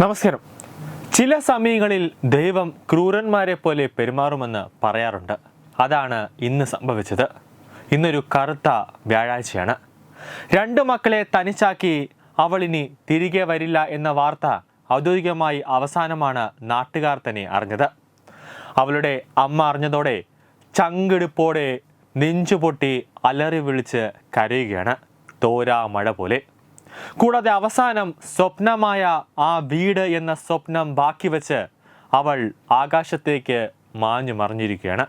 നമസ്കാരം. ചില സമയങ്ങളിൽ ദൈവം ക്രൂരന്മാരെ പോലെ പെരുമാറുമെന്ന് പറയാറുണ്ട്. അതാണ് ഇന്ന് സംഭവിച്ചത്. ഇന്നൊരു കറുത്ത വ്യാഴാഴ്ചയാണ്. രണ്ട് മക്കളെ തനിച്ചാക്കി അവൾ ഇനി തിരികെ വരില്ല എന്ന വാർത്ത ഔദ്യോഗികമായി അവസാനമാണ് നാട്ടുകാർ തന്നെ അറിഞ്ഞത്. അവളുടെ അമ്മ അറിഞ്ഞതോടെ ചങ്കെടുപ്പോടെ നെഞ്ചുപൊട്ടി അലറി വിളിച്ച് കരയുകയാണ്. തോരാ മഴ പോലെ. കൂടാതെ അവസാനം സ്വപ്നമായ ആ വീട് എന്ന സ്വപ്നം ബാക്കി വെച്ച് അവൾ ആകാശത്തേക്ക് മാഞ്ഞു മറിഞ്ഞിരിക്കുകയാണ്.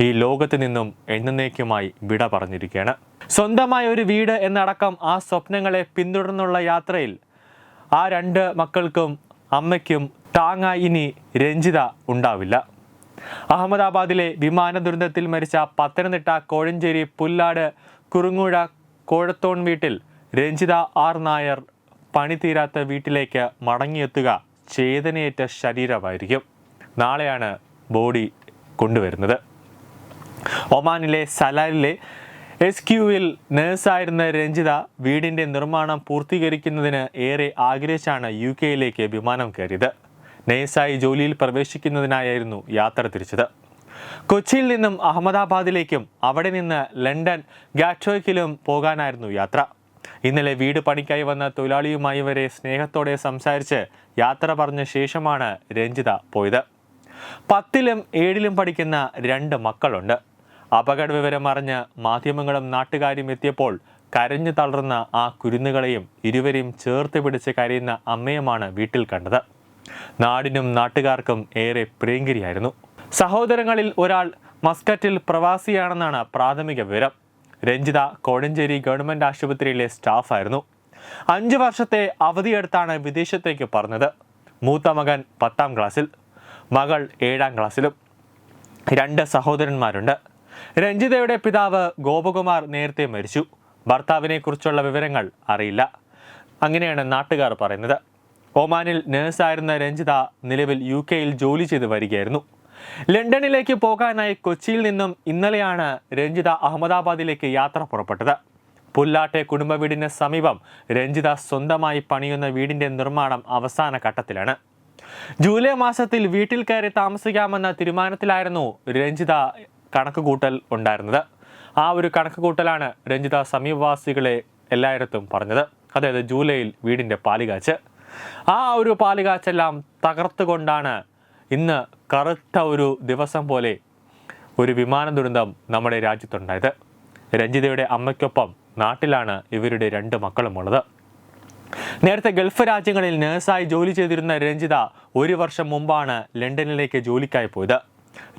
ഈ ലോകത്ത് നിന്നും എന്നേക്കുമായി വിട പറഞ്ഞിരിക്കുകയാണ്. സ്വന്തമായ ഒരു വീട് എന്നടക്കം ആ സ്വപ്നങ്ങളെ പിന്തുടർന്നുള്ള യാത്രയിൽ ആ രണ്ട് മക്കൾക്കും അമ്മയ്ക്കും താങ്ങായി ഇനി രഞ്ജിത ഉണ്ടാവില്ല. അഹമ്മദാബാദിലെ വിമാന ദുരന്തത്തിൽ മരിച്ച പത്തനംതിട്ട കോഴഞ്ചേരി പുല്ലാട് കുറുങ്ങൂഴ കോഴത്തോൺ വീട്ടിൽ രഞ്ജിത ആർ നായർ പണി തീരാത്ത വീട്ടിലേക്ക് മടങ്ങിയെത്തുക ചേതനയേറ്റ ശരീരമായിരിക്കും. നാളെയാണ് ബോഡി കൊണ്ടുവരുന്നത്. ഒമാനിലെ സലാലിലെ എസ് ക്യുവിൽ നേഴ്സായിരുന്ന രഞ്ജിത വീടിന്റെ നിർമ്മാണം പൂർത്തീകരിക്കുന്നതിന് ഏറെ ആഗ്രഹിച്ചാണ് യു കെയിലേക്ക് വിമാനം കയറിയത്. നേഴ്സായി ജോലിയിൽ പ്രവേശിക്കുന്നതിനായിരുന്നു യാത്ര തിരിച്ചത്. കൊച്ചിയിൽ നിന്നും അഹമ്മദാബാദിലേക്കും അവിടെ നിന്ന് ലണ്ടൻ ഗാറ്റോയ്ക്കിലും പോകാനായിരുന്നു യാത്ര. ഇന്നലെ വീട് പണിക്കായി വന്ന തൊഴിലാളിയുമായി വരെ സ്നേഹത്തോടെ സംസാരിച്ച് യാത്ര പറഞ്ഞ ശേഷമാണ് രഞ്ജിത പോയത്. പത്തിലും ഏഴിലും പഠിക്കുന്ന രണ്ട് മക്കളുണ്ട്. അപകട വിവരം അറിഞ്ഞ് മാധ്യമങ്ങളും നാട്ടുകാരും എത്തിയപ്പോൾ കരഞ്ഞു തളർന്ന ആ കുരുന്നുകളെയും ഇരുവരെയും ചേർത്ത് പിടിച്ച് കരയുന്ന അമ്മയുമാണ് വീട്ടിൽ കണ്ടത്. നാടിനും നാട്ടുകാർക്കും ഏറെ പ്രിയങ്കരിയായിരുന്നു. സഹോദരങ്ങളിൽ ഒരാൾ മസ്കറ്റിൽ പ്രവാസിയാണെന്നാണ് പ്രാഥമിക വിവരം. രഞ്ജിത കോഴഞ്ചേരി ഗവൺമെന്റ് ആശുപത്രിയിലെ സ്റ്റാഫായിരുന്നു. അഞ്ച് വർഷത്തെ അവധിയെടുത്താണ് വിദേശത്തേക്ക് പറഞ്ഞത്. മൂത്ത മകൻ പത്താം ക്ലാസ്സിൽ മകൾ ഏഴാം ക്ലാസ്സിലും. രണ്ട് സഹോദരന്മാരുണ്ട്. രഞ്ജിതയുടെ പിതാവ് ഗോപകുമാർ നേരത്തെ മരിച്ചു. ഭർത്താവിനെക്കുറിച്ചുള്ള വിവരങ്ങൾ അറിയില്ല. അങ്ങനെയാണ് നാട്ടുകാർ പറയുന്നത്. ഒമാനിൽ നേഴ്സായിരുന്ന രഞ്ജിത നിലവിൽ യു കെയിൽ ജോലി ചെയ്ത് വരികയായിരുന്നു. ലണ്ടനിലേക്ക് പോകാനായി കൊച്ചിയിൽ നിന്നും ഇന്നലെയാണ് രഞ്ജിത അഹമ്മദാബാദിലേക്ക് യാത്ര പുറപ്പെട്ടത്. പുല്ലാട്ടെ കുടുംബ വീടിന് സമീപം രഞ്ജിത സ്വന്തമായി പണിയുന്ന വീടിന്റെ നിർമ്മാണം അവസാന ഘട്ടത്തിലാണ്. ജൂലൈ മാസത്തിൽ വീട്ടിൽ കയറി താമസിക്കാമെന്ന തീരുമാനത്തിലായിരുന്നു രഞ്ജിത കണക്കുകൂട്ടൽ ഉണ്ടായിരുന്നത്. ആ ഒരു കണക്കുകൂട്ടലാണ് രഞ്ജിത സമീപവാസികളെ എല്ലായിടത്തും പറഞ്ഞത്. അതായത് ജൂലൈയിൽ വീടിന്റെ പാലുകാച്ച്. ആ ഒരു പാലുകാച്ചെല്ലാം തകർത്തുകൊണ്ടാണ് ഇന്ന് കറുത്ത ഒരു ദിവസം പോലെ ഒരു വിമാന ദുരന്തം നമ്മുടെ രാജ്യത്തുണ്ടായത്. രഞ്ജിതയുടെ അമ്മയ്ക്കൊപ്പം നാട്ടിലാണ് ഇവരുടെ രണ്ട് മക്കളുമുള്ളത്. നേരത്തെ ഗൾഫ് രാജ്യങ്ങളിൽ നേഴ്സായി ജോലി ചെയ്തിരുന്ന രഞ്ജിത ഒരു വർഷം മുമ്പാണ് ലണ്ടനിലേക്ക് ജോലിക്കായി പോയത്.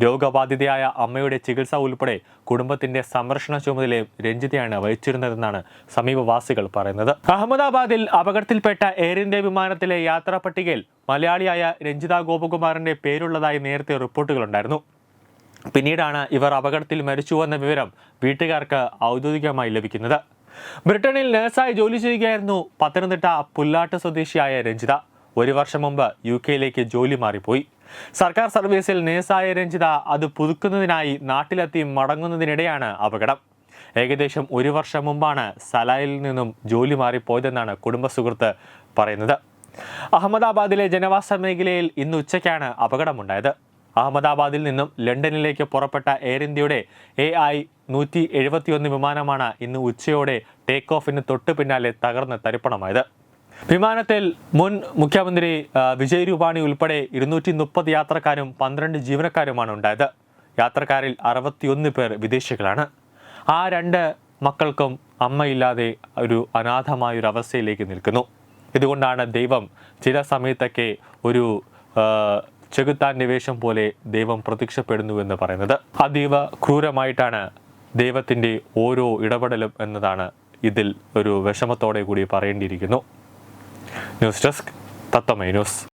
രോഗബാധിതയായ അമ്മയുടെ ചികിത്സ ഉൾപ്പെടെ കുടുംബത്തിന്റെ സംരക്ഷണ ചുമതലയും രഞ്ജിതയാണ് വഹിച്ചിരുന്നതെന്നാണ് സമീപവാസികൾ പറയുന്നത്. അഹമ്മദാബാദിൽ അപകടത്തിൽപ്പെട്ട എയർ ഇന്ത്യ വിമാനത്തിലെ യാത്രാ പട്ടികയിൽ മലയാളിയായ രഞ്ജിത ഗോപകുമാറിന്റെ പേരുള്ളതായി നേരത്തെ റിപ്പോർട്ടുകളുണ്ടായിരുന്നു പിന്നീടാണ് ഇവർ അപകടത്തിൽ മരിച്ചുവെന്ന വിവരം വീട്ടുകാർക്ക് ഔദ്യോഗികമായി ലഭിക്കുന്നത്. ബ്രിട്ടനിൽ നഴ്സായി ജോലി ചെയ്യുകയായിരുന്നു പത്തനംതിട്ട പുല്ലാട്ട് സ്വദേശിയായ രഞ്ജിത. ഒരു വർഷം മുമ്പ് യു കെയിലേക്ക് ജോലി മാറിപ്പോയി. സർക്കാർ സർവീസിൽ നേഴ്സായ രഞ്ജിത അത് പുതുക്കുന്നതിനായി നാട്ടിലെത്തി മടങ്ങുന്നതിനിടെയാണ് അപകടം. ഏകദേശം ഒരു വർഷം മുമ്പാണ് സലായിൽ നിന്നും ജോലി മാറിപ്പോയതെന്നാണ് കുടുംബ സുഹൃത്ത് പറയുന്നത്. അഹമ്മദാബാദിലെ ജനവാസ മേഖലയിൽ ഇന്ന് ഉച്ചയ്ക്കാണ് അപകടമുണ്ടായത്. അഹമ്മദാബാദിൽ നിന്നും ലണ്ടനിലേക്ക് പുറപ്പെട്ട എയർ ഇന്ത്യയുടെ എ ഐ നൂറ്റി എഴുപത്തിയൊന്ന് വിമാനമാണ് ഇന്ന് ഉച്ചയോടെ ടേക്ക് ഓഫിന് തൊട്ടു പിന്നാലെ തകർന്ന് തരിപ്പണമായത്. വിമാനത്തിൽ മുൻ മുഖ്യമന്ത്രി വിജയ് രൂപാണി ഉൾപ്പെടെ ഇരുന്നൂറ്റി മുപ്പത് യാത്രക്കാരും പന്ത്രണ്ട് ജീവനക്കാരുമാണ് ഉണ്ടായത്. യാത്രക്കാരിൽ അറുപത്തിയൊന്ന് പേർ വിദേശികളാണ്. ആ രണ്ട് മക്കൾക്കും അമ്മയില്ലാതെ ഒരു അനാഥമായ ഒരു അവസ്ഥയിലേക്ക് നിൽക്കുന്നു. ഇതുകൊണ്ടാണ് ദൈവം ചില സമയത്തൊക്കെ ഒരു ചെകുത്താൻ നിവേശം പോലെ ദൈവം പ്രത്യക്ഷപ്പെടുന്നു എന്ന് പറയുന്നത്. അതീവ ക്രൂരമായിട്ടാണ് ദൈവത്തിന്റെ ഓരോ ഇടപെടലും എന്നതാണ് ഇതിൽ ഒരു വിഷമത്തോടെ കൂടി പറയേണ്ടിയിരിക്കുന്നു. jos just tatame ilus.